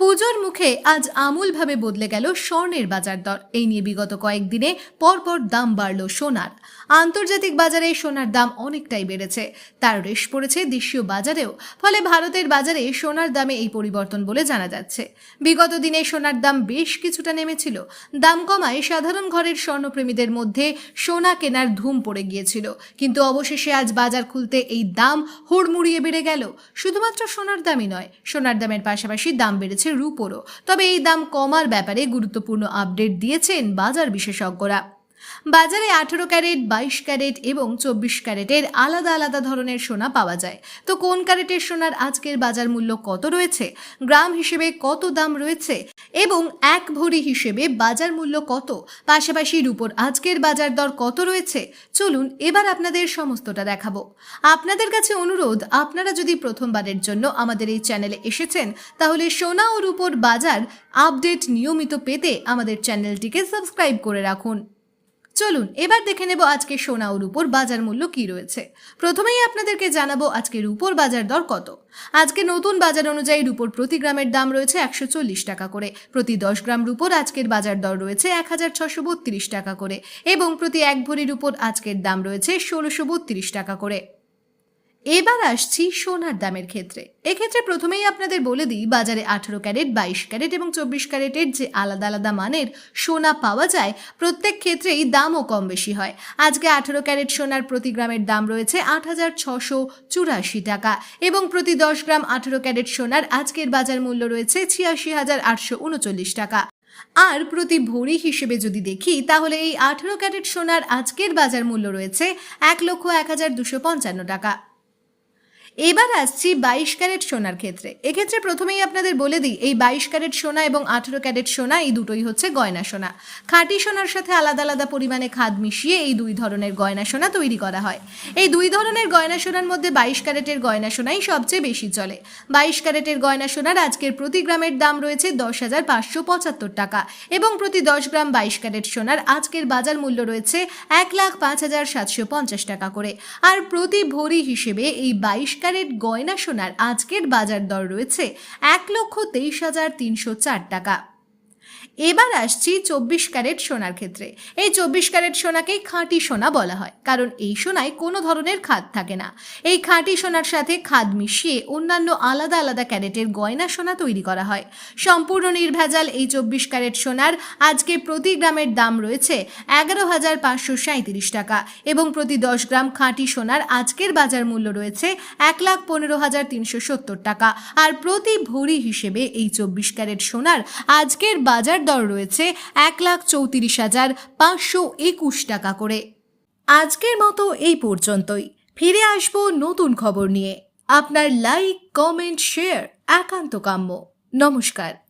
পুজোর মুখে আজ আমূলভাবে বদলে গেল স্বর্ণের বাজার দর। এই নিয়ে বিগত কয়েকদিনে পরপর দাম বাড়ল সোনার। আন্তর্জাতিক বাজারে সোনার দাম অনেকটাই বেড়েছে। তার রেশ পড়েছে দেশীয় বাজারেও, ফলে ভারতের বাজারে সোনার দামে এই পরিবর্তন বলে জানা যাচ্ছে। বিগত দিনে সোনার দাম বেশ কিছুটা নেমেছিল। দাম কমায় সাধারণ ঘরের স্বর্ণপ্রেমীদের মধ্যে সোনা কেনার ধুম পড়ে গিয়েছিল। কিন্তু অবশেষে আজ বাজার খুলতে এই দাম হুড়মুড়িয়ে বেড়ে গেল। শুধুমাত্র সোনার দামই নয়, সোনার দামের পাশাপাশি দাম বেড়েছে রূপোরও। তবে এই দাম কমার ব্যাপারে গুরুত্বপূর্ণ আপডেট দিয়েছেন বাজার বিশেষজ্ঞরা। বাজারে আঠেরো ক্যারেট, বাইশ ক্যারেট এবং চব্বিশ ক্যারেটের আলাদা আলাদা ধরনের সোনা পাওয়া যায়। তো কোন ক্যারেটের সোনার আজকের বাজার মূল্য কত রয়েছে? গ্রাম হিসেবে কত দাম রয়েছে? এবং এক ভরি হিসেবে বাজার মূল্য কত? পাশাপাশি রূপোর আজকের বাজার দর কত রয়েছে? চলুন এবার আপনাদের সমস্তটা দেখাবো। আপনাদের কাছে অনুরোধ, আপনারা যদি প্রথমবারের জন্য আমাদের এই চ্যানেলে এসেছেন, তাহলে সোনা ও রূপোর বাজার আপডেট নিয়মিত পেতে আমাদের চ্যানেলটিকে সাবস্ক্রাইব করে রাখুন। চলুন, এবার দেখে নেব আজকে সোনা ও রূপোর বাজার মূল্য কি রয়েছে। প্রথমেই আপনাদেরকে জানাব আজকে রূপোর বাজার দর কত। আজকে নতুন বাজার অনুযায়ী রূপোর প্রতি গ্রামের দাম রয়েছে একশো চল্লিশ টাকা করে। প্রতি দশ গ্রাম রূপোর আজকের বাজার দর রয়েছে এক হাজার ছশো বত্রিশ টাকা করে এবং প্রতি এক ভরি রূপোর আজকের দাম রয়েছে ষোলোশো বত্রিশ টাকা করে। এবার আসছি সোনার দামের ক্ষেত্রে। এক্ষেত্রে প্রথমেই আপনাদের বলে দিই, বাজারে আঠেরো ক্যারেট, বাইশ ক্যারেট এবং চব্বিশ ক্যারেটের যে আলাদা আলাদা মানের সোনা পাওয়া যায়, প্রত্যেক ক্ষেত্রেই দামও কম বেশি হয়। আজকে আঠেরো ক্যারেট সোনার প্রতি গ্রামের দাম রয়েছে আট হাজার ছশো চুরাশি টাকা এবং প্রতি দশ গ্রাম আঠেরো ক্যারেট সোনার আজকের বাজার মূল্য রয়েছে ছিয়াশি হাজার আটশো উনচল্লিশ টাকা। আর প্রতি ভরি হিসেবে যদি দেখি, তাহলে এই আঠেরো ক্যারেট সোনার আজকের বাজার মূল্য রয়েছে এক লক্ষ এক হাজার দুশো পঞ্চান্ন টাকা। এবার আসছি বাইশ ক্যারেট সোনার ক্ষেত্রে। এক্ষেত্রে প্রথমেই আপনাদের বলে দিই, এই বাইশ ক্যারেট সোনা এবং আঠেরো ক্যারেট সোনা এই দুটোই হচ্ছে গয়না সোনা। খাঁটি সোনার সাথে আলাদা আলাদা পরিমাণে খাদ মিশিয়ে এই দুই ধরনের গয়না সোনা তৈরি করা হয়। এই দুই ধরনের গয়না সোনার মধ্যে বাইশ ক্যারেটের গয়না সোনাই সবচেয়ে বেশি চলে। বাইশ ক্যারেটের গয়না সোনার আজকের প্রতি গ্রামের দাম রয়েছে দশ হাজার পাঁচশো পঁচাত্তর টাকা এবং প্রতি দশ গ্রাম বাইশ ক্যারেট সোনার আজকের বাজার মূল্য রয়েছে এক লাখ পাঁচ হাজার সাতশো পঞ্চাশ টাকা করে। আর প্রতি ভরি হিসেবে এই বাইশ ক্যারেট গয়না সোনার আজকের বাজার দর রয়েছে এক লক্ষ তেইশ হাজার তিনশো চার টাকা। এবার আসছি চব্বিশ ক্যারেট সোনার ক্ষেত্রে। এই চব্বিশ ক্যারেট সোনাকেই খাঁটি সোনা বলা হয়, কারণ এই সোনায় কোনো ধরনের খাদ থাকে না। এই খাঁটি সোনার সাথে খাদ মিশিয়ে অন্যান্য আলাদা আলাদা ক্যারেটের গয়না সোনা তৈরি করা হয়। সম্পূর্ণ নির্ভেজাল এই চব্বিশ ক্যারেট সোনার আজকে প্রতি গ্রামের দাম রয়েছে এগারো হাজার পাঁচশো সাঁত্রিশ টাকা এবং প্রতি দশ গ্রাম খাঁটি সোনার আজকের বাজার মূল্য রয়েছে এক লাখ পনেরো হাজার তিনশো সত্তর টাকা। আর প্রতি ভরি হিসেবে এই চব্বিশ ক্যারেট সোনার আজকের বাজার দর রয়েছে এক লাখ চৌত্রিশ হাজার পাঁচশো একুশ টাকা করে। আজকের মতো এই পর্যন্তই। ফিরে আসব নতুন খবর নিয়ে। আপনার লাইক, কমেন্ট, শেয়ার, একান্ত কাম্য। নমস্কার।